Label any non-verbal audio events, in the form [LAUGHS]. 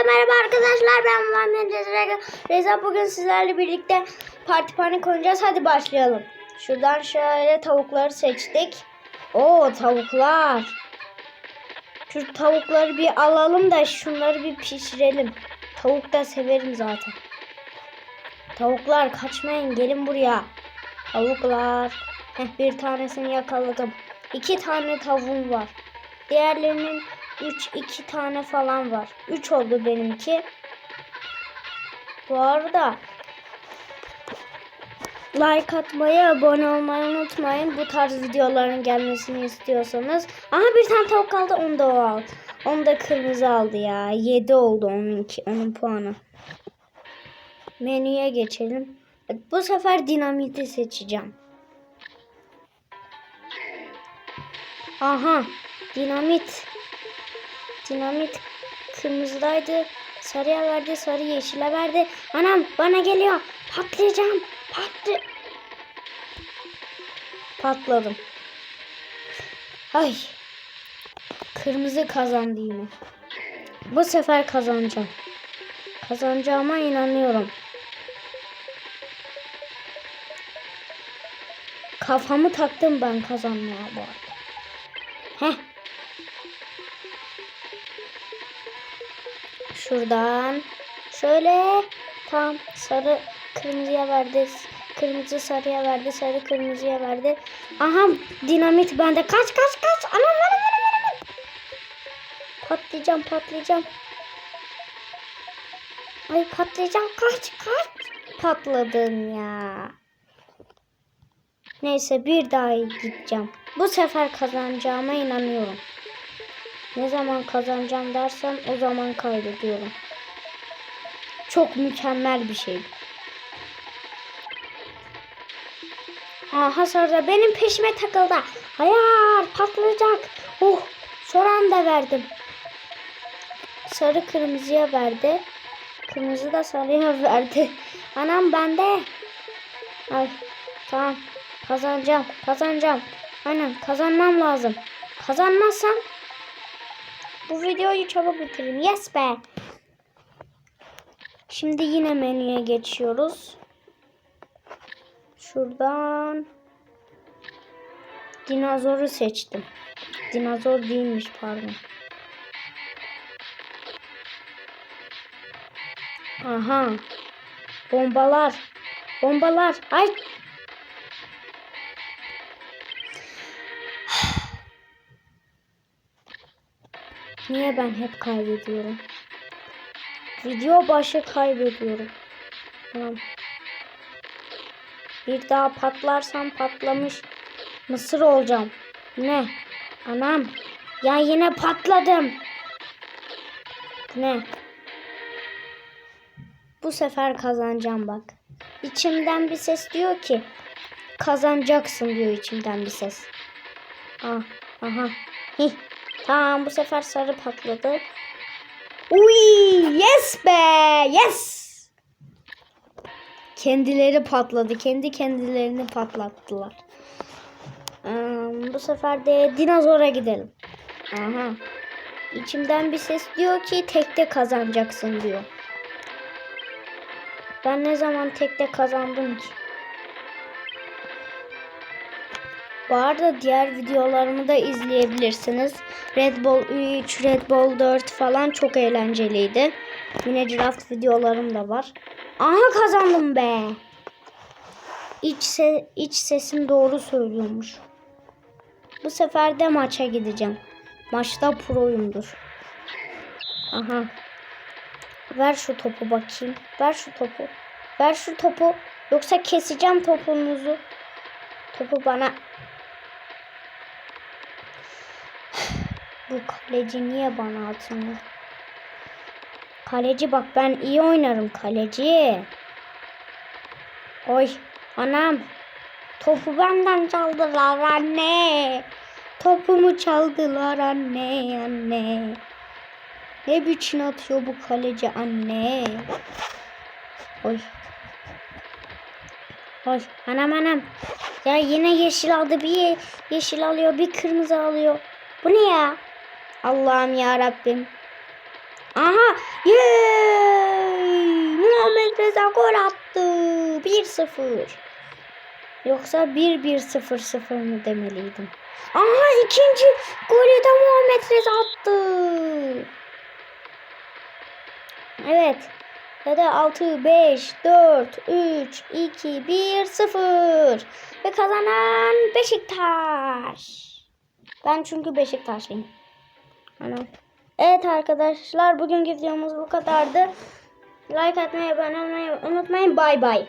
Hepinize merhaba arkadaşlar. Ben Muhammed Reza. Reza bugün sizlerle birlikte parti panik oynayacağız. Hadi başlayalım. Şuradan şöyle tavukları seçtik. Oo tavuklar. Şu tavukları bir alalım da şunları bir pişirelim. Tavuk da severim zaten. Tavuklar kaçmayın gelin buraya. Tavuklar. Heh, bir tanesini yakaladım. İki tane tavuğum var. Diğerlerinin 3 2 tane falan var. 3 oldu benimki. Bu arada like atmayı, abone olmayı unutmayın. Bu tarz videoların gelmesini istiyorsanız. Aha bir tane tavuk kaldı. Onu da o aldı. Onu da kırmızı aldı ya. 7 oldu onunki, onun puanı. Menüye geçelim. Bu sefer dinamiti seçeceğim. Aha dinamit. Dinamit kırmızıdaydı. Sarıya verdi, sarı yeşile verdi. Anam bana geliyor. Patlayacağım. Patlı. Patladım. Ay. Kırmızı kazandı yine. Bu sefer kazanacağım. Kazanacağıma inanıyorum. Kafamı taktım ben kazanmaya bu arada. Heh. Şuradan şöyle tam sarı kırmızıya verdi. Kırmızı sarıya verdi. Sarı kırmızıya verdi. Aha dinamit bende. Kaç kaç kaç. Anam anam anam anam. Patlayacağım patlayacağım. Ay patlayacağım. Kaç kaç. Patladım ya. Neyse bir daha gideceğim. Bu sefer kazanacağıma inanıyorum. Ne zaman kazanacağım dersen o zaman kaybediyorum. Çok mükemmel bir şey. Aa hasar da benim peşime takıldı. Hayır patlayacak. Oh son anda verdim. Sarı kırmızıya verdi. Kırmızı da sarıya [LAUGHS] verdi. Anam bende. Ay tamam kazanacağım kazanacağım. Aynen kazanmam lazım. Kazanmazsam bu videoyu çabuk bitiririm. Yes be. Şimdi yine menüye geçiyoruz. Şuradan dinozoru seçtim. Dinozor değilmiş pardon. Aha. Bombalar. Bombalar. Ay. Niye ben hep kaybediyorum? Video başı kaybediyorum. Tamam. Bir daha patlarsam patlamış mısır olacağım. Ne? Anam. Ya yine patladım. Ne? Bu sefer kazanacağım bak. İçimden bir ses diyor ki kazanacaksın diyor içimden bir ses. Ah, aha. Hih. Tamam bu sefer sarı patladı. Uy yes be yes. Kendileri patladı. Kendi kendilerini patlattılar. Hmm, bu sefer de dinozora gidelim. Aha. İçimden bir ses diyor ki tekte kazanacaksın diyor. Ben ne zaman tekte kazandım ki? Bu arada diğer videolarımı da izleyebilirsiniz. Red Bull 3, Red Bull 4 falan çok eğlenceliydi. Yine draft videolarım da var. Aha kazandım be. İç, se iç sesim doğru söylüyormuş. Bu sefer de maça gideceğim. Maçta proyumdur. Aha. Ver şu topu bakayım. Ver şu topu. Ver şu topu. Yoksa keseceğim topunuzu. Topu bana Bu kaleci niye bana atmıyor? Kaleci bak ben iyi oynarım kaleci. Oy anam. Topu benden çaldılar anne. Topumu çaldılar anne anne. Ne biçim atıyor bu kaleci anne. Oy. Oy anam anam. Ya yine yeşil aldı bir yeşil alıyor bir kırmızı alıyor. Bu ne ya? Allah'ım ya Rabbim. Aha! Yes! Reza gol attı. 1-0. Yoksa 1-1-0-0 mı demeliydim? Aha ikinci golü de Muhammed Reza attı. Evet. Ya da 6, 5, 4, 3, 2, 1, 0. Ve kazanan Beşiktaş. Ben çünkü Beşiktaşlıyım. Evet arkadaşlar bugünkü videomuz bu kadardı. Like atmayı, abone olmayı unutmayın. Bay bay.